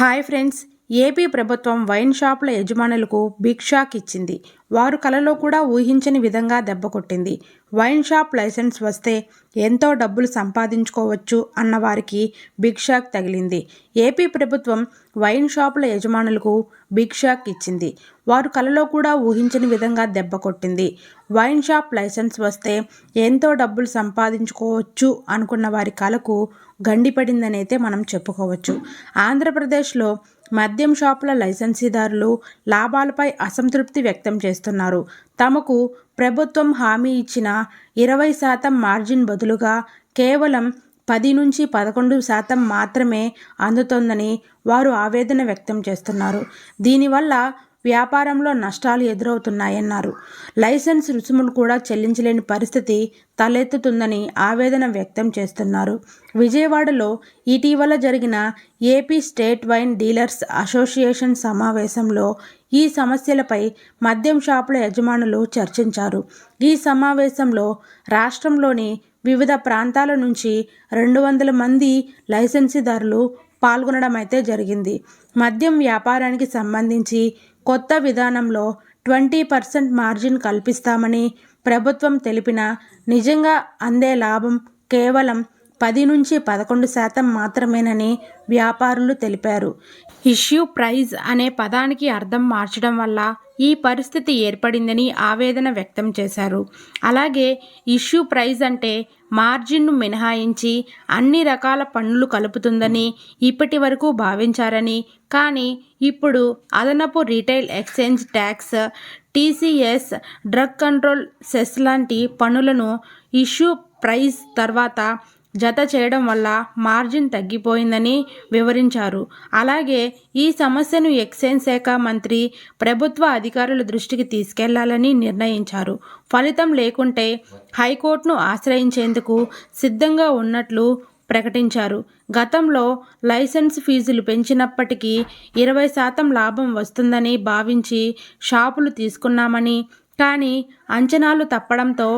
Hi friends AP ప్రభుత్వం wine షాపుల యజమానులకు బిగ్ షాక్ ఇచ్చింది వారు కలలో కూడా ఊహించని విధంగా దెబ్బ కొట్టింది. వైన్ షాప్ లైసెన్స్ వస్తే ఎంతో డబ్బులు సంపాదించుకోవచ్చు అన్న వారికి బిగ్ షాక్ తగిలింది. ఏపీ ప్రభుత్వం వైన్ షాపుల యజమానులకు బిగ్ షాక్ ఇచ్చింది వారు కలలో కూడా ఊహించని విధంగా దెబ్బ కొట్టింది. వైన్ షాప్ లైసెన్స్ వస్తే ఎంతో డబ్బులు సంపాదించుకోవచ్చు అనుకున్న వారి కలకు గండిపడిందనైతే మనం చెప్పుకోవచ్చు. ఆంధ్రప్రదేశ్లో మద్యం షాపుల లైసెన్సీదారులు లాభాలపై అసంతృప్తి వ్యక్తం చేస్తున్నారు. తమకు ప్రభుత్వం హామీ ఇచ్చిన ఇరవై శాతం మార్జిన్ బదులుగా కేవలం పది నుంచి పదకొండు శాతం మాత్రమే అందుతోందని వారు ఆవేదన వ్యక్తం చేస్తున్నారు. దీనివల్ల వ్యాపారంలో నష్టాలు ఎదురవుతున్నాయన్నారు. లైసెన్స్ రుసుములు కూడా చెల్లించలేని పరిస్థితి తలెత్తుతుందని ఆవేదన వ్యక్తం చేస్తున్నారు. విజయవాడలో ఇటీవల జరిగిన AP state wine dealers association సమావేశంలో ఈ సమస్యలపై మద్యం షాపుల యజమానులు చర్చించారు. ఈ సమావేశంలో రాష్ట్రంలోని వివిధ ప్రాంతాల నుంచి రెండు వందల మంది లైసెన్సీదారులు పాల్గొనడం అయితే జరిగింది. మద్యం వ్యాపారానికి సంబంధించి కొత్త విధానంలో ట్వంటీ పర్సెంట్ మార్జిన్ కల్పిస్తామని ప్రభుత్వం తెలిపిన నిజంగా అందే లాభం కేవలం పది నుంచి పదకొండు శాతం మాత్రమేనని వ్యాపారులు తెలిపారు. ఇష్యూ ప్రైజ్ అనే పదానికి అర్థం మార్చడం వల్ల ఈ పరిస్థితి ఏర్పడిందని ఆవేదన వ్యక్తం చేశారు. అలాగే ఇష్యూ ప్రైజ్ అంటే మార్జిన్ను మినహాయించి అన్ని రకాల పన్నులు కలుపుతుందని ఇప్పటి వరకు భావించారని కానీ ఇప్పుడు అదనపు retail exchange tax TCS drug control cess లాంటి పన్నులను ఇష్యూ ప్రైజ్ తర్వాత జత చేయడం వల్ల మార్జిన్ తగ్గిపోయిందని వివరించారు. అలాగే ఈ సమస్యను ఎక్సైజ్ శాఖ మంత్రి ప్రభుత్వ అధికారుల దృష్టికి తీసుకెళ్ళాలని నిర్ణయించారు. ఫలితం లేకుంటే హైకోర్టును ఆశ్రయించేందుకు సిద్ధంగా ఉన్నట్లు ప్రకటించారు. గతంలో లైసెన్స్ ఫీజులు పెంచినప్పటికీ ఇరవై శాతం లాభం వస్తుందని భావించి షాపులు తీసుకున్నామని కానీ అంచనాలు తప్పడంతో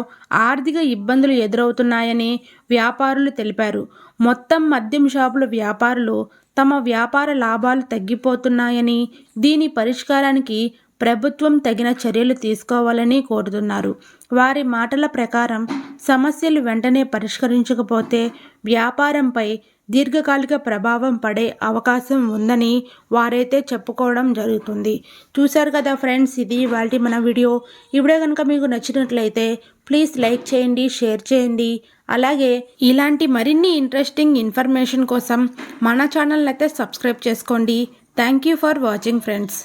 ఆర్థిక ఇబ్బందులు ఎదురవుతున్నాయని వ్యాపారులు తెలిపారు. మొత్తం మద్యం షాపుల వ్యాపారులు తమ వ్యాపార లాభాలు తగ్గిపోతున్నాయని దీని పరిష్కారానికి ప్రభుత్వం తగిన చర్యలు తీసుకోవాలని కోరుతున్నారు. వారి మాటల ప్రకారం సమస్యలు వెంటనే పరిష్కరించకపోతే వ్యాపారంపై దీర్ఘకాలిక ప్రభావం పడే అవకాశం ఉందని వారైతే చెప్పుకోవడం జరుగుతుంది. చూశారు కదా ఫ్రెండ్స్ ఇది వాళ్ళ మన వీడియో. ఇవిడే కనుక మీకు నచ్చినట్లయితే ప్లీజ్ లైక్ చేయండి షేర్ చేయండి. అలాగే ఇలాంటి మరిన్ని ఇంట్రెస్టింగ్ ఇన్ఫర్మేషన్ కోసం మన ఛానల్ అయితే సబ్స్క్రైబ్ చేసుకోండి. Thank you for watching friends.